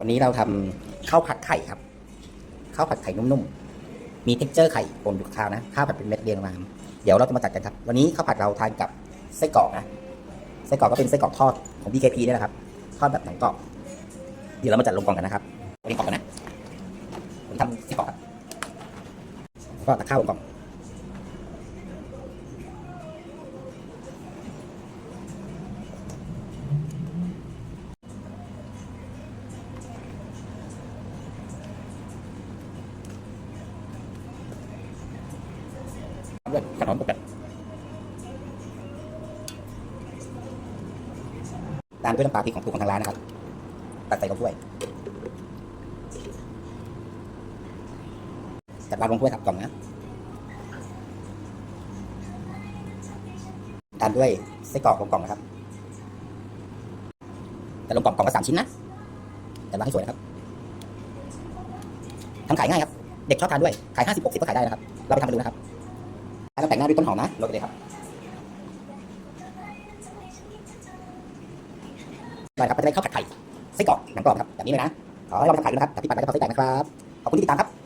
วันนี้เราทำข้าวผัดไข่ครับข้าวผัดไข่นุ่มๆมีเท็กเจอร์ไข่ปนอยู่ข้าวนะข้าวผัดเป็นเม็ดเรียงมาเดี๋ยวเราจะมาจัดกันครับ วันนี้ข้าวผัดเราทานกับไส้กรอกนะไส้กรอกก็เป็นไส้กรอกทอดของ BKP นี่แหละครับทอดแบบหนังกรอบเดี๋ยวเรามาจัดลงกล่องกันนะครับเรียงกล่องกันนะผมทำไส้กรอกครับก็ตักข้าวลงกล่อง ด้วยขนมปกติตามด้วยน้ำปลาพริกของถูกของทางร้านนะครับ ตักใส่ลงถ้วย จัดวางลงถ้วยครับกล่องนะ ตามด้วยไส้กรอกลงกล่องนะครับ แต่ลงกล่องกล่องละสามชิ้นนะจัดวางให้สวยนะครับทำขายง่ายครับ เด็กชอบทานด้วย ขายห้าสิบหกสิบก็ขายได้นะครับ เราไปทำกันดูนะครับ แล้วแต่งหน้าด้วยต้นหอมนะโรยไปเลยครับได้ครับก็จะได้ข้าวผัดไข่ไส้กรอกหนังกรอบครับแบบนี้เลยนะขอให้เราไปทำขายกันนะครับแต่พี่ปัดก็จะพอไส้แตกนะครับขอบคุณที่ติดตามครับ